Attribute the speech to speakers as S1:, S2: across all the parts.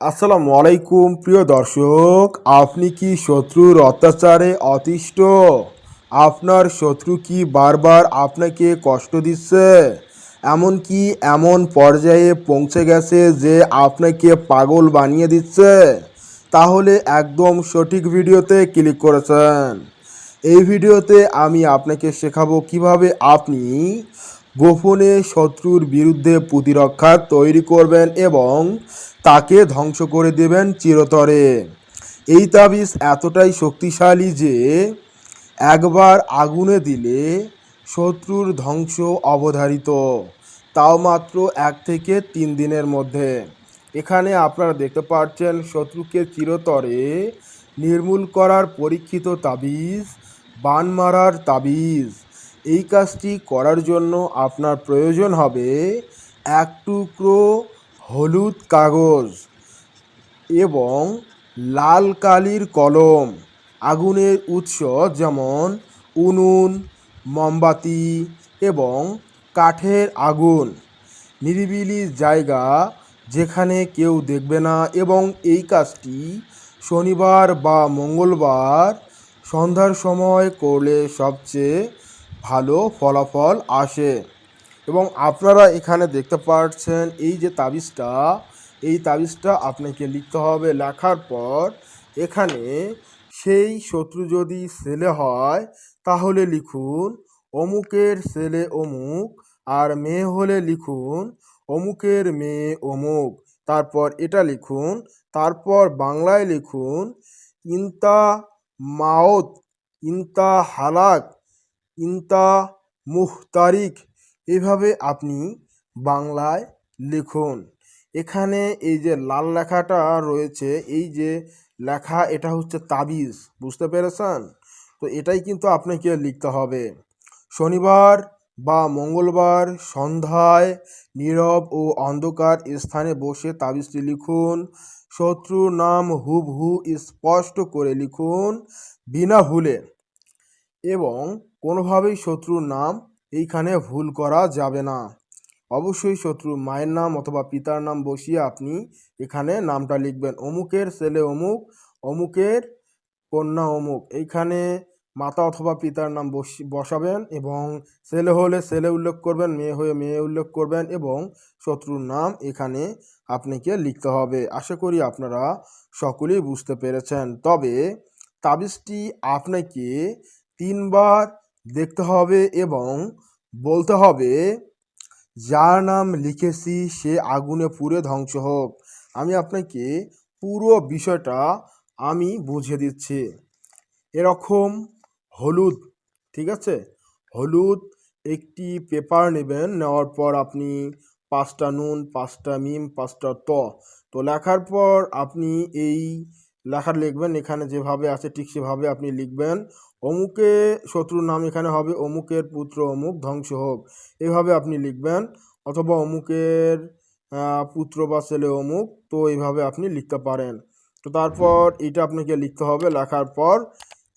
S1: আসসালামু আলাইকুম, প্রিয় দর্শক। আপনি কি শত্রুর অত্যাচারে অতিষ্ঠ? আপনার শত্রু কি বারবার আপনাকে কষ্ট দিচ্ছে? এমনকি এমন পর্যায়ে পৌঁছে গেছে যে আপনাকে পাগল বানিয়ে দিচ্ছে? তাহলে একদম সঠিক ভিডিওতে ক্লিক করেছেন। এই ভিডিওতে আমি আপনাকে শেখাবো কীভাবে আপনি গোপনে শত্রুর বিরুদ্ধে প্রতিরক্ষা তৈরি করবেন এবং তাকে ধ্বংস করে দেবেন চিরতরে। এই তাবিজ এতটাই শক্তিশালী যে একবার আগুনে দিলে শত্রুর ধ্বংস অবধারিত। তাও মাত্র এক থেকে তিন দিনের মধ্যে। এখানে আপনারা দেখতে পাচ্ছেন শত্রুকে চিরতরে নির্মূল করার পরীক্ষিত তাবিজ, বান মারার তাবিজ। এই কাজটি করার জন্য আপনার প্রয়োজন হবে এক টুকরো হলুদ কাগজ এবং লাল কালির কলম। আগুনের উৎস যেমন উনুন, মোমবাতি এবং কাঠের আগুন। নিরিবিলি জায়গা যেখানে কেউ দেখবে না এবং এই কাজটি শনিবার বা মঙ্গলবার সন্ধ্যার সময় করলে সবচেয়ে ভালো ফলাফল আসে। এবং আপনারা এখানে দেখতে পাচ্ছেন এই যে তাবিজটা, এই তাবিজটা আপনাকে লিখতে হবে লেখার পর এখানে সেই শত্রু যদি ছেলে হয়, তাহলে লিখুন অমুকের ছেলে অমুক আর মেয়ে হলে লিখুন অমুকের মেয়ে অমুক। তারপর এটা লিখুন, তারপর বাংলায় লিখুন ইন্তা মাওত ইন্তা হালাক, ইন্তা মুহতারিক। এভাবে আপনি বাংলায় লিখুন। এখানে এই যে লাল লেখাটা রয়েছে, এই যে লেখা, এটা হচ্ছে তাবিজ, বুঝতে পেরেছেন? তো এটাই কিন্তু আপনাকে লিখতে হবে। শনিবার বা মঙ্গলবার সন্ধ্যায় নীরব ও অন্ধকার স্থানে বসে তাবিজটি লিখুন। শত্রুর নাম হুবহু স্পষ্ট করে লিখুন, বিনা ভুলে। এবং কোনোভাবেই শত্রুর নাম এইখানে ভুল করা যাবে না। অবশ্যই শত্রুর মায়ের নাম অথবা পিতার নাম বসিয়ে আপনি এখানে নামটা লিখবেন। অমুকের ছেলে অমুক, অমুকের কন্যা অমুক। এইখানে মাতা অথবা পিতার নাম বসি বসাবেন এবং ছেলে হলে ছেলে উল্লেখ করবেন, মেয়ে হয়ে মেয়ে উল্লেখ করবেন এবং শত্রুর নাম এখানে আপনাকে লিখতে হবে। আশা করি আপনারা সকলেই বুঝতে পেরেছেন। তবে তাবিজটি আপনাকে তিনবার দেখতে হবে এবং বলতে হবে, যার নাম লিখেছি, সে আগুনে পুড়ে ধ্বংস হোক। আমি আপনাকে পুরো বিষয়টা আমি বুঝিয়ে দিচ্ছি। এরকম হলুদ, ঠিক আছে? হলুদ একটি পেপার নেবেন, নেওয়ার পর আপনি পাঁচটা নুন, পাঁচটা মিম, পাঁচটা ত তো লেখার পর আপনি এই লেখা লিখবেন, এখানে যেভাবে আছে ঠিক সেভাবে আপনি লিখবেন। অমুকে শত্রুর নাম এখানে হবে, অমুকের পুত্র অমুক, ধ্বংস হোক। এভাবে আপনি লিখবেন, অথবা অমুকের পুত্র বা ছেলে অমুক, তো এইভাবে আপনি লিখতে পারেন। তো তারপর এটা আপনাকে লিখতে হবে, লেখার পর,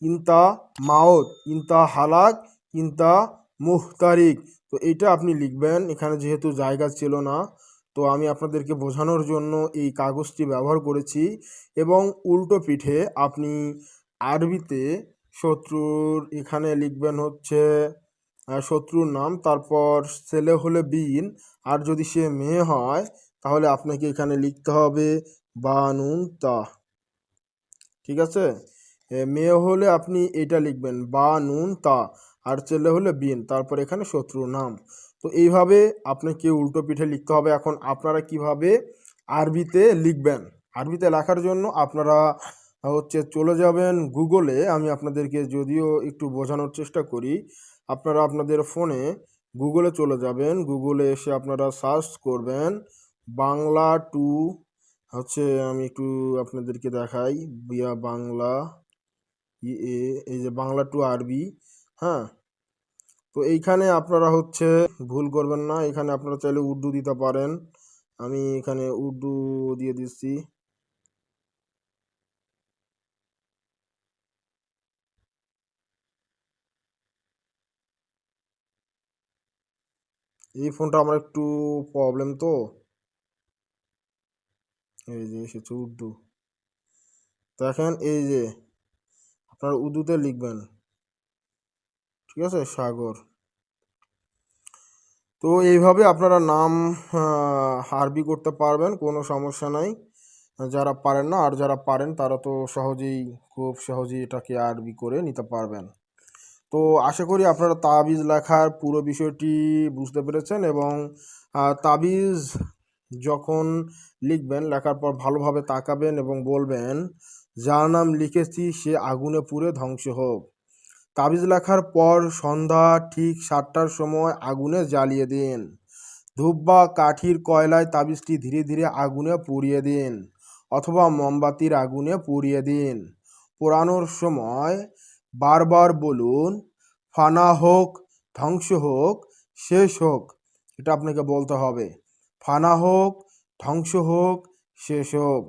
S1: ইন্তা মাওত ইন্তা হালাক, ইন্তা মুহতারিক। তো এটা আপনি লিখবেন, এখানে যেহেতু জায়গা ছিল না তো আমি আপনাদেরকে বোঝানোর জন্য এই কাগজটি ব্যবহার করেছি এবং উল্টো পিঠে আপনি আরবিতে শত্রুর, এখানে লিখবেন হচ্ছে শত্রুর নাম, তারপর ছেলে হলে বিন, আর যদি সে মেয়ে হয়, তাহলে আপনাকে এখানে লিখতে হবে বানুন তা ঠিক আছে? মেয়ে হলে আপনি এটা লিখবেন বা নুন তা আর ছেলে হলে বিন, তারপর এখানে শত্রুর নাম। তো এইভাবে আপনাকে উল্টো পিঠে লিখতে হবে। এখন আপনারা কীভাবে আরবিতে লিখবেন? আরবিতে লেখার জন্য আপনারা হচ্ছে চলে যাবেন গুগলে। আমি আপনাদেরকে যদিও একটু বোঝানোর চেষ্টা করি, আপনারা আপনাদের ফোনে গুগলে চলে যাবেন। গুগলে এসে আপনারা সার্চ করবেন বাংলা টু, হচ্ছে আমি একটু আপনাদেরকে দেখাই। বিয়া বাংলা ই এ এই যে বাংলা টু আরবি হ্যাঁ? তো এইখানে আপনারা হচ্ছে ভুল করবেন না, এখানে আপনারা চাইলে উর্দু দিতে পারেন। আমি এখানে উর্দু দিয়ে দিচ্ছি। এই ফোনটা আমার একটু প্রবলেম তো। এই যে এসেছে উর্দু। দেখেন এই যে আপনার উর্দুতে লিখবেন। ঠিক আছে? সাগর। তো এইভাবে আপনারা নাম আরবি করতে পারবেন, কোনো সমস্যা নাই। যারা পারেন না, আর যারা পারেন, তারা তো সহজেই, খুব সহজেই এটাকে আরবি করে নিতে পারবেন। তো আশা করি আপনারা তাবিজ লেখার পুরো বিষয়টি বুঝতে পেরেছেন এবং তাবিজ যখন লিখবেন, লেখার পর ভালোভাবে তাকাবেন এবং বলবেন, যার নাম লিখেছি, সে আগুনে পুড়ে ধ্বংস হোক। তাবিজ লেখার পর সন্ধ্যা ঠিক সাতটার সময় আগুনে জ্বালিয়ে দিন। ধূপ বা কাঠির কয়লায় তাবিজটি ধীরে ধীরে আগুনে পুড়িয়ে দিন অথবা মোমবাতির আগুনে পুড়িয়ে দিন। পোড়ানোর সময় বারবার বলুন, ফানা হোক, ধ্বংস হোক, শেষ হোক। এটা আপনাকে বলতে হবে। ফানা হোক, ধ্বংস হোক, শেষ হোক।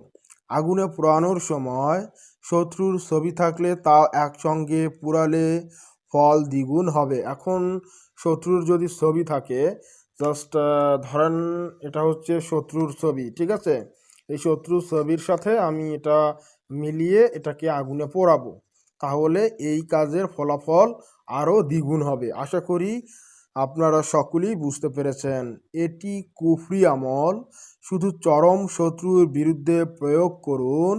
S1: আগুনে পোড়ানোর সময় শত্রুর ছবি থাকলে তা একসঙ্গে পুরালে ফল দ্বিগুণ হবে। এখন শত্রুর যদি ছবি থাকে জাস্ট ধরেন এটা হচ্ছে শত্রুর ছবি, ঠিক আছে? এই শত্রুর ছবির সাথে আমি এটা মিলিয়ে এটাকে আগুনে পোড়াবো। তাহলে এই কাজের ফলাফল আরও দ্বিগুণ হবে। আশা করি আপনারা সকলেই বুঝতে পেরেছেন, এটি কুফরি আমল। শুধু চরম শত্রুর বিরুদ্ধে প্রয়োগ করুন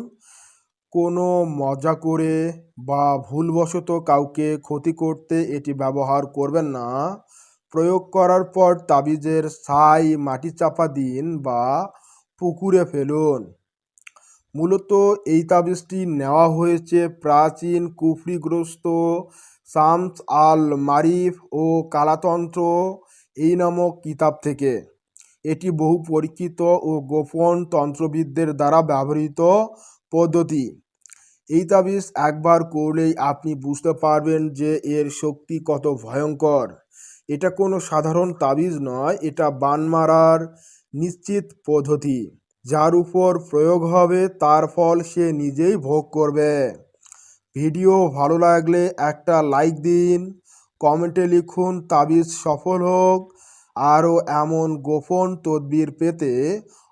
S1: কোনো মজা করে বা ভুলবশত কাউকে ক্ষতি করতে এটি ব্যবহার করবেন না। প্রয়োগ করার পর তাবিজের ছাই মাটি চাপা দিন বা পুকুরে ফেলুন। মূলত এই তাবিজটি নেওয়া হয়েছে প্রাচীন কুফরিগ্রস্ত শামস আল মারিফ ও কালাতন্ত্র, এই নামক কিতাব থেকে। এটি বহু পরীক্ষিত ও গোপন তন্ত্রবিদদের দ্বারা ব্যবহৃত পদ্ধতি। এই তাবিজ একবার করলেই আপনি বুঝতে পারবেন যে এর শক্তি কত ভয়ঙ্কর। এটা কোনো সাধারণ তাবিজ নয়, এটা বান মারার নিশ্চিত পদ্ধতি। যার উপর প্রয়োগ হবে, তার ফল সে নিজেই ভোগ করবে। ভিডিও ভালো লাগলে একটা লাইক দিন, কমেন্টে লিখুন তাবিজ সফল হোক, আরও এমন গোপন তদবির পেতে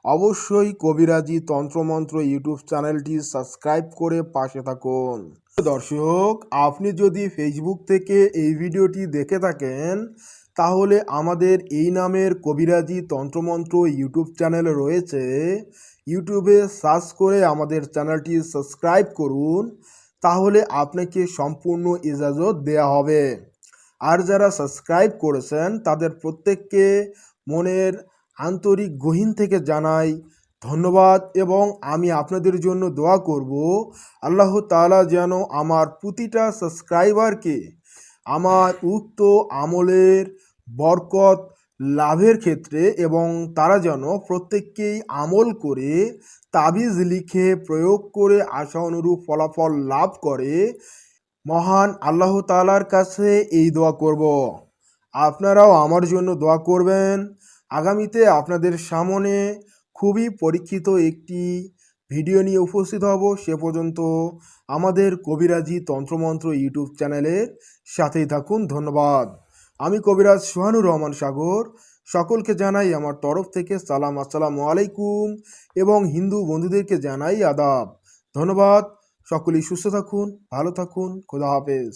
S1: অবশ্যই কবিরাজি তন্ত্রমন্ত্র ইউটিউব চ্যানেলটি সাবস্ক্রাইব করে পাশে থাকুন। দর্শক, আপনি যদি ফেসবুক থেকে এই ভিডিওটি দেখে থাকেন, তাহলে আমাদের এই নামের কবিরাজি তন্ত্রমন্ত্র ইউটিউব চ্যানেল রয়েছে। ইউটিউবে সার্চ করে আমাদের চ্যানেলটি সাবস্ক্রাইব করুন, তাহলে আপনাকে সম্পূর্ণ ইজাজত দেয়া হবে। আর যারা সাবস্ক্রাইব করেছেন, তাদের প্রত্যেককে মনের আন্তরিক গহীন থেকে জানাই ধন্যবাদ এবং আমি আপনাদের জন্য দোয়া করব, আল্লাহ তালা যেন আমার প্রতিটা সাবস্ক্রাইবারকে আমার উক্ত আমলের বরকত লাভের ক্ষেত্রে এবং তারা যেন প্রত্যেককেই আমল করে, তাবিজ লিখে প্রয়োগ করে আশা অনুরূপ ফলাফল লাভ করে, মহান আল্লাহ তাআলার কাছে এই দোয়া করব। আপনারাও আমার জন্য দোয়া করবেন। আগামীতে আপনাদের সামনে খুবই পরীক্ষিত একটি ভিডিও নিয়ে উপস্থিত হব। সে পর্যন্ত আমাদের কবিরাজি তন্ত্রমন্ত্র ইউটিউব চ্যানেলের সাথেই থাকুন। ধন্যবাদ। আমি কবিরাজ সোহানুর রহমান সাগর। সকলকে জানাই আমার তরফ থেকে সালাম, আসসালামু আলাইকুম এবং হিন্দু বন্ধুদেরকে জানাই আদাব। ধন্যবাদ। সকলেই সুস্থ থাকুন, ভালো থাকুন। খোদা হাফেজ।